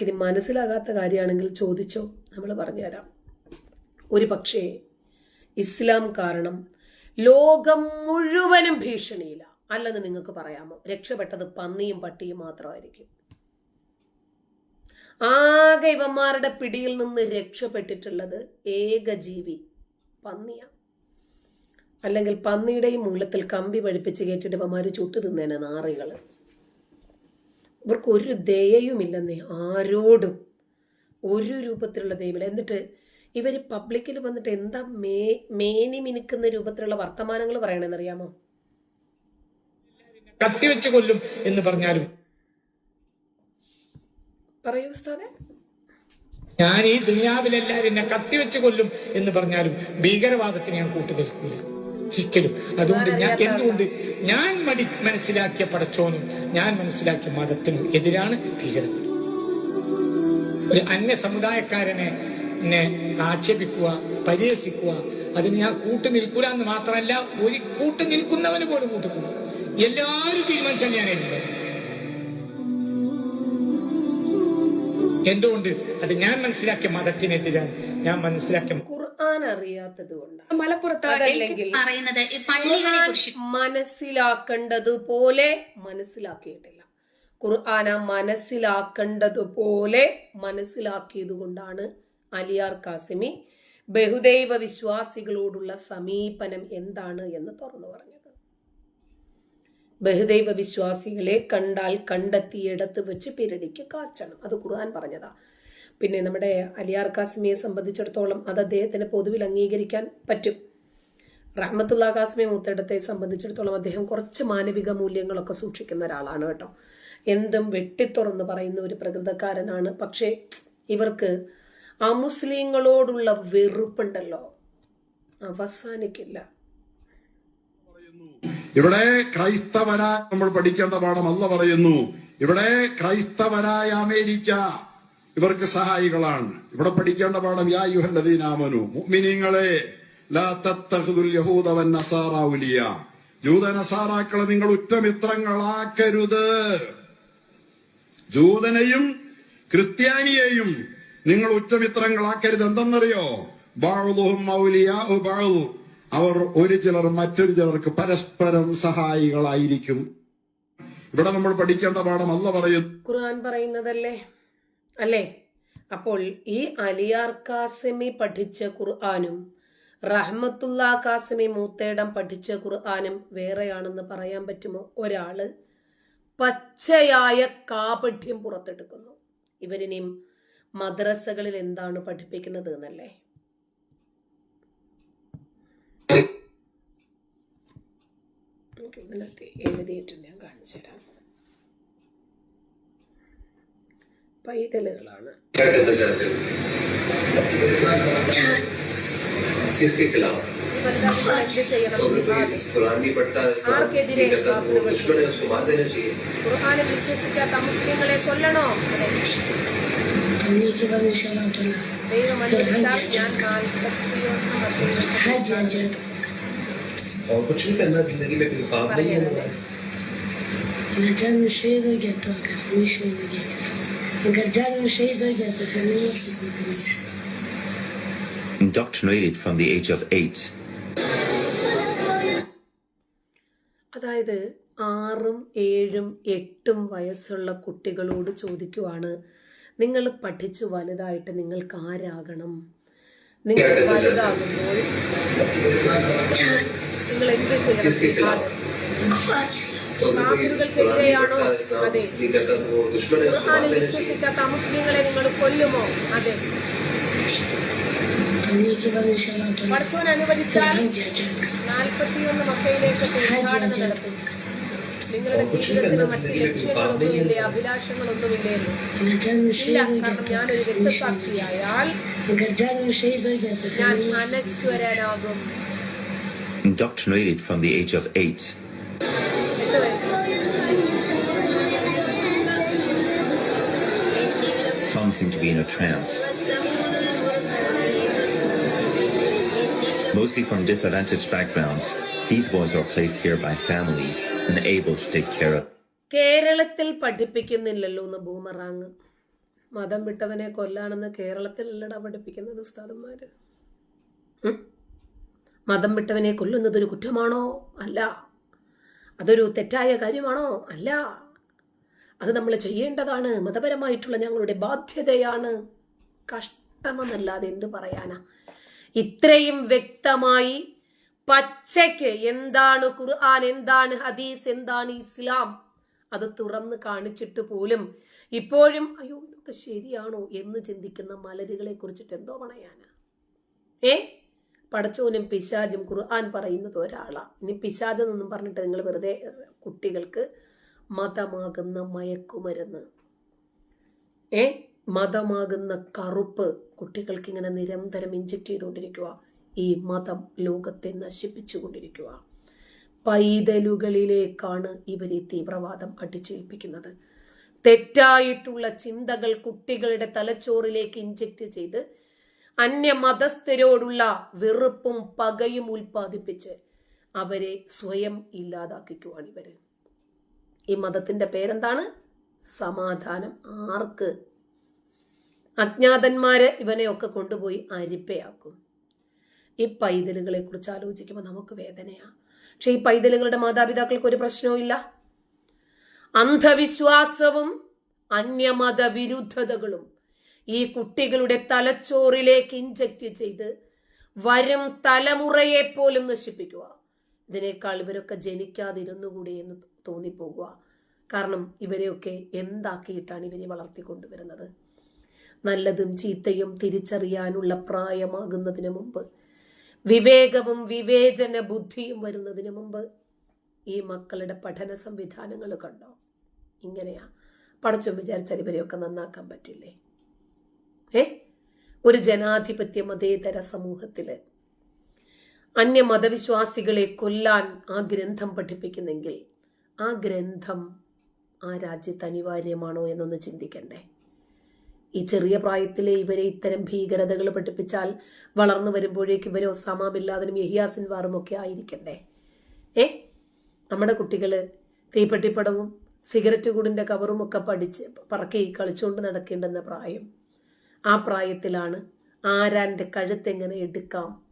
ഇനി മനസ്സിലാകാത്ത കാര്യമാണെങ്കിൽ ചോദിച്ചോ? നമ്മൾ പറഞ്ഞുതരാം. ഒരു പക്ഷേ ഇസ്ലാം കാരണം ലോകം മുഴുവനും ഭീഷണിയില്ല അല്ലെന്ന് നിങ്ങൾക്ക് പറയാമോ? രക്ഷപ്പെട്ടത് പന്നിയും പട്ടിയും മാത്രമായിരിക്കും. ആകെ ഇവന്മാരുടെ പിടിയിൽ നിന്ന് രക്ഷപ്പെട്ടിട്ടുള്ളത് ഏകജീവി പന്നിയാണ് പന്നിയ. അല്ലെങ്കിൽ പന്നിയുടെയും മൂലത്തിൽ കമ്പി പഴിപ്പിച്ച് കയറ്റിട്ട് ഇവന്മാർ ചുട്ടു തിന്നേനെ നാറികൾ. ഇവർക്ക് ഒരു ദയയുമില്ലെന്നേ ആരോടും. ഒരു രൂപത്തിലുള്ള ദയമില്ല എന്നിട്ട് ഇവർ പബ്ലിക്കിൽ വന്നിട്ട് എന്താ മേ മേനി മിനുക്കുന്ന രൂപത്തിലുള്ള വർത്തമാനങ്ങൾ പറയണെന്നറിയാമോ? കത്തിവെച്ച് കൊല്ലും എന്ന് പറഞ്ഞാലും. പറയൂ ഉസ്താദെ. ഞാൻ ഈ ദുനിയാവിലെല്ലാരും എന്നെ കത്തിവെച്ച് കൊല്ലും എന്ന് പറഞ്ഞാലും ഭീകരവാദത്തിന് ഞാൻ കൂട്ടു ഒരിക്കലും അതുകൊണ്ട് ഞാൻ എന്തുകൊണ്ട് ഞാൻ മടി മനസ്സിലാക്കിയ പടച്ചോനും ഞാൻ മനസ്സിലാക്കിയ മതത്തിനും എതിരാണ് ഭീകരൻ. ഒരു അന്യ സമുദായക്കാരനെ എന്നെ ആക്ഷേപിക്കുക പരിഹസിക്കുക അതിന് ഞാൻ കൂട്ടു നിൽക്കൂല എന്ന് മാത്രമല്ല ഒരു കൂട്ടു നിൽക്കുന്നവന് പോലും കൂട്ടുകൂല എല്ലാവരും തീരുമാനിച്ചാൽ ഞാൻ എന്തുകൊണ്ട്? അത് ഞാൻ മനസ്സിലാക്കിയ മതത്തിനെതിരാണ്. ഞാൻ മനസ്സിലാക്കിയ ഖുർആൻ അറിയാത്തത് കൊണ്ടാണ് മലപ്പുറത്ത് പറയുന്നത് മനസ്സിലാക്കേണ്ടതുപോലെ മനസ്സിലാക്കിയിട്ടില്ല. ഖുർആന മനസ്സിലാക്കേണ്ടതുപോലെ മനസ്സിലാക്കിയത് കൊണ്ടാണ് അലിയാർ കാസിമി ബഹുദൈവ വിശ്വാസികളോടുള്ള സമീപനം എന്താണ് എന്ന് തുറന്നു പറഞ്ഞത്. ബഹുദൈവ വിശ്വാസികളെ കണ്ടാൽ കണ്ടെത്തിയിടത്ത് വെച്ച് പിരടിക്ക് കാച്ചണം. അത് ഖുർആൻ പറഞ്ഞതാ. പിന്നെ നമ്മുടെ അലിയാർ കാസിമിയെ സംബന്ധിച്ചിടത്തോളം അത് അദ്ദേഹത്തിന് പൊതുവിൽ അംഗീകരിക്കാൻ പറ്റും. റഹ്മത്തുള്ള കാസിമി മുത്തടത്തെ സംബന്ധിച്ചിടത്തോളം അദ്ദേഹം കുറച്ച് മാനവിക മൂല്യങ്ങളൊക്കെ സൂക്ഷിക്കുന്ന ഒരാളാണ് കേട്ടോ. എന്തും വെട്ടിത്തുറന്ന് പറയുന്ന ഒരു പ്രകൃതക്കാരനാണ്. പക്ഷേ ഇവർക്ക് അമുസ്ലിങ്ങളോടുള്ള വെറുപ്പുണ്ടല്ലോ. അവസാനിക്കില്ല. ഇവിടെ ക്രൈസ്തവരായ നമ്മൾ പഠിക്കേണ്ട പാഠം അല്ല പറയുന്നു. ഇവിടെ ക്രൈസ്തവരായ അമേരിക്ക. ഇവർക്ക് സഹായികളാണ്. ഇവിടെ പഠിക്കേണ്ട പാഠം യാ യുഹല്ലദീനാമനു മുഅ്മിനീങ്ങളെ ലാ തത്തഖുദുൽ യഹൂദ വൻ ജൂത നസാറാക്കളെ നിങ്ങൾ ഉറ്റമിത്രങ്ങളാക്കരുത്. ജൂതനെയും ക്രിസ്ത്യാനിയെയും നിങ്ങൾ ഉറ്റമിത്രങ്ങളാക്കരുത്. എന്തെന്നറിയോ? ബാളുഹും മൗലിയ ബാഴു അവർ ഒരു ചിലർ മറ്റൊരു ചിലർക്ക് പരസ്പരം സഹായികളായിരിക്കും. ഇവിടെ നമ്മൾ പഠിക്കേണ്ട പാഠം അല്ല പറയുന്നു ഖുർആൻ പറയുന്നതല്ലേ? അല്ലേ? അപ്പോൾ ഈ അലിയാർ കാസിമി പഠിച്ച ഖുർആാനും റഹ്മത്തുള്ള കാസിമി മൂത്തേടം പഠിച്ച ഖുർആാനും വേറെയാണെന്ന് പറയാൻ പറ്റുമോ? ഒരാൾ പച്ചയായ കാപഠ്യം പുറത്തെടുക്കുന്നു. ഇവരിനിയും മദ്രസകളിൽ എന്താണ് പഠിപ്പിക്കുന്നത് എന്നല്ലേ? എഴുതിയിട്ടുണ്ട് ഞാൻ കാണിച്ചു തരാം പൈതലുകളാണ് ഖുർആാനെ വിശ്വസിക്കാത്ത മുസ്ലിങ്ങളെ കൊല്ലണോ അള്ളാഹ് പറഞ്ഞു ക്ഷമാക്കല ഹജ്ജ് ഹജ്ജ് और कुछ नहीं करना ज़िंदगी में कोई पाप नहीं है नचन विषय हो गया तो कर विषय हो गया indoctrinated from the age of eight. അതായത് ആറും ഏഴും എട്ടും വയസ്സുള്ള കുട്ടികളോട് ചോദിക്കുവാണ് നിങ്ങൾ പഠിച്ചു വലുതായിട്ട് നിങ്ങൾക്ക് ആരാകണം നിങ്ങൾ വലുതാകുമ്പോൾ നിങ്ങൾ എന്ത് ചെയ്യണം? കാഫിറുകൾക്കെതിരെയാണോ അതെ. ഖുർആാനിൽ വിശ്വസിക്കാത്ത അമുസ്ലിങ്ങളെ നിങ്ങൾ കൊല്ലുമോ? അതെ. പഠിച്ചവൻ അനുവദിച്ചാൽ നാൽപ്പത്തിയൊന്ന് മക്കയിലേക്ക് തീർത്ഥാടനം നടത്തും. നിങ്ങളുടെ ജീവിതത്തിന് മറ്റ് ലക്ഷ്യങ്ങളൊന്നുമില്ലേ? അഭിലാഷങ്ങളൊന്നുമില്ല ഇല്ല കാരണം ഞാനൊരു രക്തസാക്ഷിയായാൽ ഞാൻ അനശ്വരനാകും Indoctrinated from the age of eight, Some seem to be in a trance. Mostly from disadvantaged backgrounds, these boys are placed here by families and able to take care of കേരളത്തിൽ പഠിപ്പിക്കുന്നില്ലല്ലോ എന്ന് ബൂമറാങ് മതം വിട്ടവനെ കൊല്ലാണെന്ന് കേരളത്തിലല്ലടാ പഠിപ്പിക്കുന്നത് ഉസ്താദന്മാര് ഉം? മതം വിട്ടവനെ കൊല്ലുന്നത് ഒരു കുറ്റമാണോ അല്ല അതൊരു തെറ്റായ കാര്യമാണോ അല്ല അത് നമ്മൾ ചെയ്യേണ്ടതാണ്. മതപരമായിട്ടുള്ള ഞങ്ങളുടെ ബാധ്യതയാണ്. കഷ്ടമെന്നല്ലാതെ എന്ത് പറയാനാ? ഇത്രയും വ്യക്തമായി പച്ചയ്ക്ക് എന്താണ് ഖുർആൻ എന്താണ് ഹദീസ് എന്താണ് ഇസ്ലാം? അത് തുറന്ന് കാണിച്ചിട്ട് പോലും ഇപ്പോഴും അയ്യോ ഇതൊക്കെ ശരിയാണോ എന്ന് ചിന്തിക്കുന്ന മലരുകളെ കുറിച്ചിട്ട് എന്തോ പറയാനാ? ഏ? പടച്ചോനും പിശാജും ഖുർആൻ പറയുന്നത് ഒരാളാ. ഇനി പിശാജ് എന്നൊന്നും പറഞ്ഞിട്ട് നിങ്ങൾ വെറുതെ കുട്ടികൾക്ക് മതമാകുന്ന മയക്കുമരുന്ന്. ഏ? മതമാകുന്ന കറുപ്പ്. കുട്ടികൾക്ക് ഇങ്ങനെ നിരന്തരം ഇഞ്ചക്ട് ചെയ്തുകൊണ്ടിരിക്കുക ഈ മതം ലോകത്തെ നശിപ്പിച്ചുകൊണ്ടിരിക്കുക പൈതലുകളിലേക്കാണ് ഇവർ ഈ തീവ്രവാദം അടിച്ചേൽപ്പിക്കുന്നത്. തെറ്റായിട്ടുള്ള ചിന്തകൾ കുട്ടികളുടെ തലച്ചോറിലേക്ക് ഇഞ്ചക്ട് ചെയ്ത് അന്യ അന്യമതസ്ഥരോടുള്ള വെറുപ്പും പകയും ഉൽപ്പാദിപ്പിച്ച് അവരെ സ്വയം ഇല്ലാതാക്കിക്കുവാണ് ഇവർ. ഈ മതത്തിന്റെ പേരെന്താണ്? സമാധാനം. ആർക്ക്? അജ്ഞാതന്മാരെ ഇവനെയൊക്കെ കൊണ്ടുപോയി അരിപ്പയാക്കും. ഈ പൈതലുകളെ കുറിച്ച് ആലോചിക്കുമ്പോൾ നമുക്ക് വേദനയാണ് പക്ഷെ ഈ പൈതലുകളുടെ മാതാപിതാക്കൾക്ക് ഒരു പ്രശ്നവുമില്ല അന്ധവിശ്വാസവും അന്യമത വിരുദ്ധതകളും ഈ കുട്ടികളുടെ തലച്ചോറിലേക്ക് ഇഞ്ചക്ട് ചെയ്ത് വരും തലമുറയെ പോലും നശിപ്പിക്കുക. ഇതിനേക്കാൾ ഇവരൊക്കെ ജനിക്കാതിരുന്നുകൂടി എന്ന് തോന്നിപ്പോകുക. കാരണം ഇവരെയൊക്കെ എന്താക്കിയിട്ടാണ് ഇവരെ വളർത്തിക്കൊണ്ടുവരുന്നത്? നല്ലതും ചീത്തയും തിരിച്ചറിയാനുള്ള പ്രായമാകുന്നതിന് മുമ്പ് വിവേകവും വിവേചന ബുദ്ധിയും വരുന്നതിന് മുമ്പ് ഈ മക്കളുടെ പഠന സംവിധാനങ്ങൾ കണ്ടോ? ഇങ്ങനെയാ. പഠിച്ചും വിചാരിച്ചാൽ ഇവരെയൊക്കെ നന്നാക്കാൻ പറ്റില്ലേ? ഏ? ഒരു ജനാധിപത്യ മതേതര സമൂഹത്തിൽ അന്യമതവിശ്വാസികളെ കൊല്ലാൻ ആ ഗ്രന്ഥം പഠിപ്പിക്കുന്നെങ്കിൽ ആ ഗ്രന്ഥം ആ രാജ്യത്ത് അനിവാര്യമാണോ എന്നൊന്ന് ചിന്തിക്കണ്ടേ. ഈ ചെറിയ പ്രായത്തിലെ ഇവരെ ഇത്തരം ഭീകരതകൾ പഠിപ്പിച്ചാൽ വളർന്നു വരുമ്പോഴേക്ക് ഇവരെ ഒസാമ യഹിയാസിൻവാറും യഹിയാസിൻ ഒക്കെ ആയിരിക്കണ്ടേ. ഏ? നമ്മുടെ കുട്ടികൾ തീപ്പെട്ടിപ്പടവും സിഗരറ്റ് കൂടിന്റെ കവറും ഒക്കെ പഠിച്ച് പറക്കി കളിച്ചുകൊണ്ട് നടക്കേണ്ടെന്ന പ്രായം. ആ പ്രായത്തിലാണ് ആരാന്റെ കഴുത്തെങ്ങനെ എടുക്കാം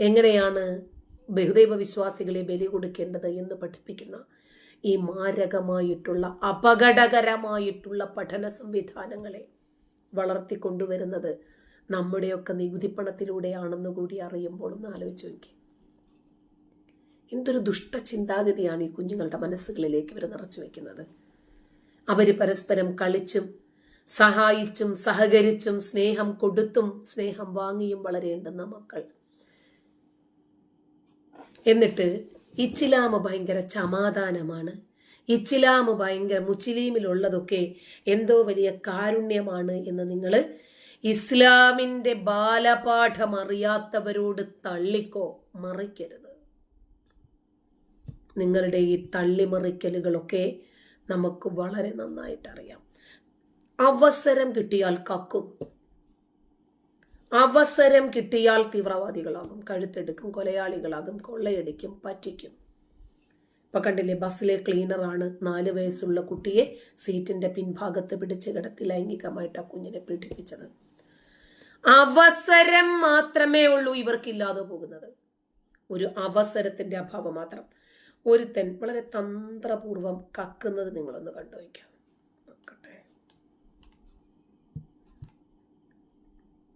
എങ്ങനെയാണ് ബഹുദൈവ വിശ്വാസികളെ ബലി കൊടുക്കേണ്ടത് എന്ന് പഠിപ്പിക്കുന്ന ഈ മാരകമായിട്ടുള്ള അപകടകരമായിട്ടുള്ള പഠന സംവിധാനങ്ങളെ വളർത്തിക്കൊണ്ടുവരുന്നത് നമ്മുടെയൊക്കെ നികുതിപ്പണത്തിലൂടെയാണെന്ന് കൂടി അറിയുമ്പോൾ ഒന്ന് ആലോചിച്ച് നോക്കി എന്തൊരു ദുഷ്ട ചിന്താഗതിയാണ് ഈ കുഞ്ഞുങ്ങളുടെ മനസ്സുകളിലേക്ക് ഇവർ നിറച്ചു വെക്കുന്നത്. അവർ പരസ്പരം കളിച്ചും സഹായിച്ചും സഹകരിച്ചും സ്നേഹം കൊടുത്തും സ്നേഹം വാങ്ങിയും വളരേണ്ടുന്ന മക്കൾ. എന്നിട്ട് ഇച്ചിലാമ ഭയങ്കര സമാധാനമാണ് ഇച്ചിലാമ് ഭയങ്കര മുച്ചിലീമിലുള്ളതൊക്കെ എന്തോ വലിയ കാരുണ്യമാണ് എന്ന് നിങ്ങൾ ഇസ്ലാമിന്റെ ബാലപാഠം അറിയാത്തവരോട് തള്ളിക്കോ മറിക്കരുത്. നിങ്ങളുടെ ഈ തള്ളിമറിക്കലുകളൊക്കെ നമുക്ക് വളരെ നന്നായിട്ട് അറിയാം അവസരം കിട്ടിയാൽ കക്കും. അവസരം കിട്ടിയാൽ തീവ്രവാദികളാകും കഴുത്തെടുക്കും കൊലയാളികളാകും കൊള്ളയടിക്കും പറ്റിക്കും. ഇപ്പൊ കണ്ടില്ലേ ബസ്സിലെ ക്ലീനറാണ് നാല് വയസ്സുള്ള കുട്ടിയെ സീറ്റിന്റെ പിൻഭാഗത്ത് പിടിച്ച് കിടത്തി ലൈംഗികമായിട്ട് ആ കുഞ്ഞിനെ പീഡിപ്പിച്ചത്. അവസരം മാത്രമേ ഉള്ളൂ ഇവർക്കില്ലാതെ പോകുന്നത്. ഒരു അവസരത്തിന്റെ അഭാവം മാത്രം. ഒരുത്തൻ വളരെ തന്ത്രപൂർവം കക്കുന്നത് നിങ്ങളൊന്ന് കണ്ടുവയ്ക്കാം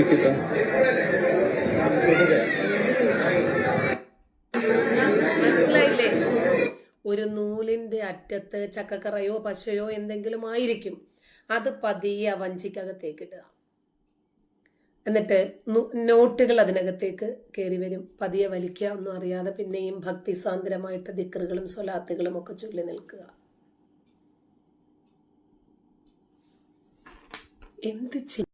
നോക്കിക്കോ മനസ്സിലായില്ലേ? ഒരു നൂലിന്റെ അറ്റത്ത് ചക്കക്കറയോ പശയോ എന്തെങ്കിലും ആയിരിക്കും. അത് പതിയെ ആ വഞ്ചിക്കകത്തേക്ക് ഇടുക. എന്നിട്ട് നോട്ടുകൾ അതിനകത്തേക്ക് കയറി വരും. പതിയെ വലിക്കുക ഒന്നും അറിയാതെ പിന്നെയും ഭക്തിസാന്ദ്രമായിട്ട് ദിക്കറുകളും സ്വലാത്തുകളും ഒക്കെ ചൊല്ലി നിൽക്കുക. എന്ത് ചെയ്യും